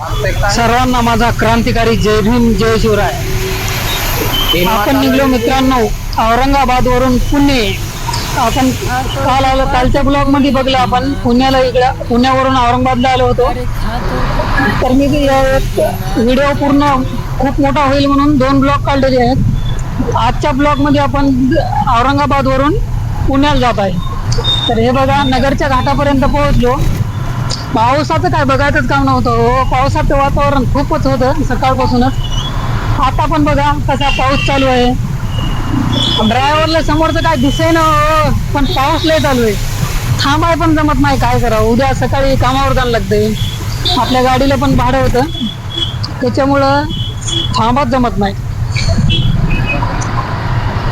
सर्वांना माझा क्रांतिकारी जय भीम जय शिवराय. आपण निघलो मित्रांनो औरंगाबाद वरून पुणे. आपण काल आलो कालच्या ब्लॉगमध्ये बघलं आपण. पुण्याला इकडं पुण्यावरून औरंगाबादला आलो होतो. तर मी व्हिडिओ पूर्ण खूप मोठा होईल म्हणून दोन ब्लॉग काढलेले आहेत. आजच्या ब्लॉगमध्ये आपण औरंगाबाद वरून पुण्याला जात आहे. तर हे बघा नगरच्या घाटापर्यंत पोहोचलो. पावसाचं काय बघायचंच काम नव्हतं. हो पावसाचं वातावरण खूपच होतं सकाळपासूनच. आता पण बघा कसा पाऊस चालू आहे. ड्रायव्हरला समोरचं काय दिसे ना हो पण पाऊस लय चालू आहे. थांबाय पण जमत नाही काय करावं? उद्या सकाळी कामावर जाणं लागतंय आपल्या गाडीला पण भाडं होतं. त्याच्यामुळं थांबाच जमत नाही.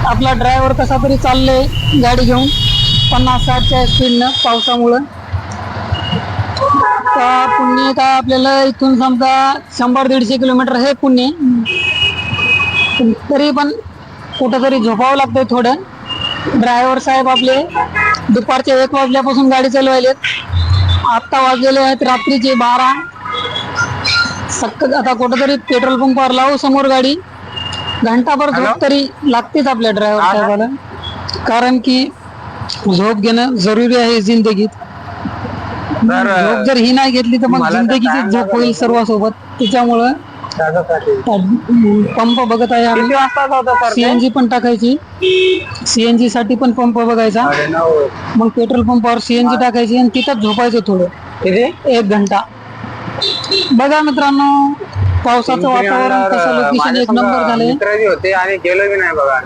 आपला ड्रायव्हर कसा तरी चाललंय गाडी घेऊन. पन्नास साठच्या स्पीडनं पावसामुळं. का पुणे का आपल्याला इथून समजा शंभर दीडशे किलोमीटर हे पुणे. तरी पण कुठंतरी झोपावं लागतंय थोडं. ड्रायव्हर साहेब आपले दुपारचे एक वाजल्यापासून गाडी चालवायलेत. आत्ता वाजलेले आहेत रात्रीचे बारा. सक्क आता कुठंतरी पेट्रोल पंपावर लावू समोर गाडी. घंटाभर झोप तरी लागतेच आपल्या ड्रायव्हर साहेबाला. कारण की झोप घेणं जरुरी आहे जिंदगीत. झोप जर ही नाही घेतली तर मग जिंदगीची झोप होईल सर्वांसोबत. त्याच्यामुळं पंप बघत आहे आम्ही. सीएनजी पण टाकायची. सीएनजी साठी पण पंप बघायचा. मग पेट्रोल पंपावर सीएनजी टाकायची आणि तिथंच झोपायचं थोडं. एक घंटा. बघा मित्रांनो पावसाचं वातावरण कसं लोकेशन एक नंबर झालंय. होते आणि गेलो बी नाही बघा.